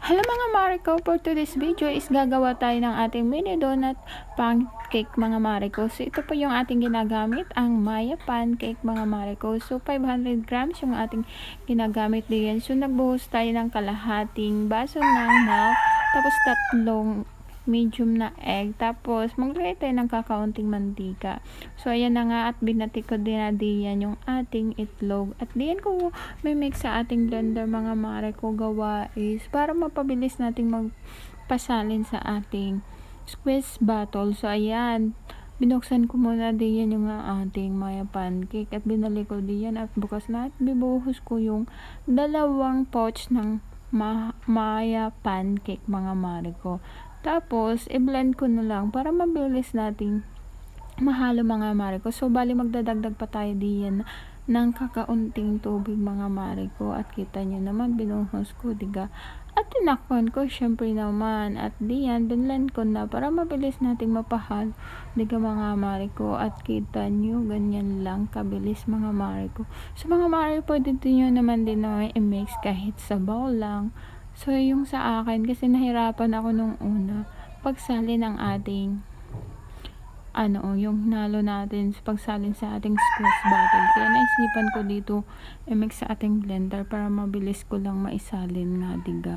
Hello mga Mariko, for today's video is gagawa tayo ng ating mini donut pancake mga Mariko. So ito po yung ating ginagamit, ang Maya pancake mga Mariko. So 500 grams yung ating ginagamit diyan. So nagbuhos tayo ng kalahating baso ng milk, tapos tatlong medium na egg. Tapos, maglagay tayo ng kakaunting mantika. So, ayan na nga at binati ko din na diyan yung ating itlog. At diyan ko may mix sa ating blender mga mare ko gawa is para mapabilis nating magpasalin sa ating squeeze bottle. So, ayan. Binuksan ko muna diyan yung ating maya pancake at binali ko diyan at bukas na at bibuhos ko yung dalawang pouch ng ma maya pancake mga mare ko. Tapos, i-blend ko na lang para mabilis nating mahalo mga mare ko. So, bali magdadagdag pa tayo diyan ng kakaunting tubig mga mare ko. At kita nyo naman, binuhos ko, diga. At tinakpan ko, syempre naman. At diyan, binlend ko na para mabilis nating mapahal. Diga mga mare ko. At kita nyo, ganyan lang kabilis mga mare ko. So, mga mare, pwede nyo naman din na i-mix kahit sa bowl lang. So, yung sa akin, kasi nahirapan ako nung una, pagsali ng ating, ano, yung nalo natin, pagsalin sa ating squeeze bottle. Kaya naisipan ko dito, i-mix sa ating blender para mabilis ko lang maisalin nga, diga.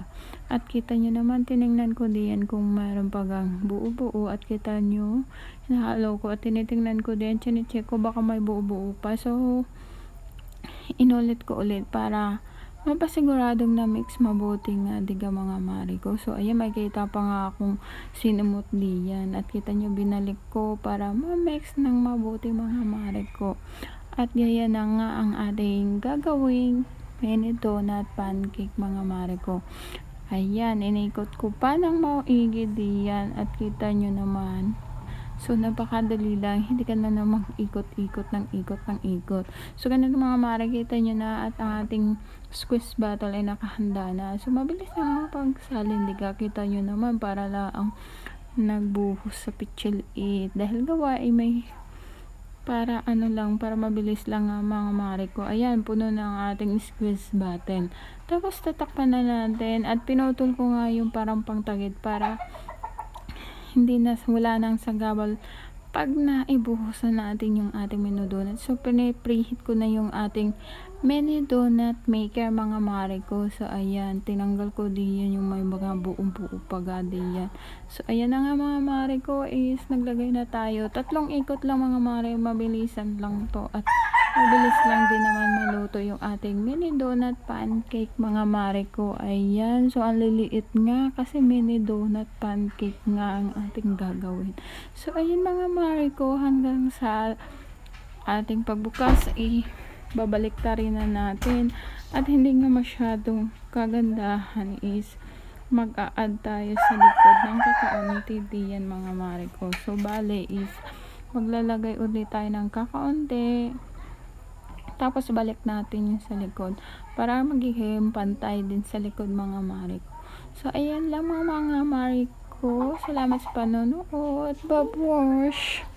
At kita nyo naman, tiningnan ko diyan kung mayroon pagang buo-buo. At kita nyo, hinahalo ko at tinitingnan ko diyan, chinecheck ko baka may buo-buo pa. So, inulit ko ulit para mapasiguradong na mix mabuti nga diga mga mari ko. So ayan makita pa nga akong sinumot diyan at kita nyo binalik ko para ma-mix ng mabuti mga mari ko. At gaya na nga ang ating gagawing mini donut pancake mga mari ko. Ayan, inikot ko pa ng maigi diyan at kita nyo naman So, napakadali lang. Hindi ka na namang ikot-ikot ng ikot ng ikot. So, ganito mga makikita nyo na at ang ating squeeze bottle ay nakahanda na. So, mabilis na. Di ka kita nyo naman para lang nagbuhos sa pitchel 8. Dahil gawa ay may para ano lang, para mabilis lang nga mga mare ko. Ayan, puno na ang ating squeeze button. Tapos tatakpan na natin at pinutol ko nga yung parang pangtagid para hindi na wala nang sagabal pag naibuhusan natin yung ating mini donut. So, pine-preheat ko na yung ating mini donut maker mga mare ko. So, ayan, tinanggal ko diyan yung may mga buong buo paga diyan. So, ayan na nga mga mare ko is naglagay na tayo. Tatlong ikot lang mga mare, mabilisan lang to. At Mabilis lang din naman maluto yung ating mini donut pancake mga mare ko. Ayan. So, ang liliit nga kasi mini donut pancake nga ang ating gagawin. So, ayan mga mare ko hanggang sa ating pagbukas eh babalik ta rin na natin. At hindi nga masyadong kagandahan is mag-a-add tayo sa likod ng kakaunti diyan mga mare ko. So, bale is maglalagay ulit tayo ng kakaunti tapos balik natin yung sa likod para magiging pantay din sa likod mga marik. So ayan lang mga mga marik ko. Salamat sa panonood. Babush!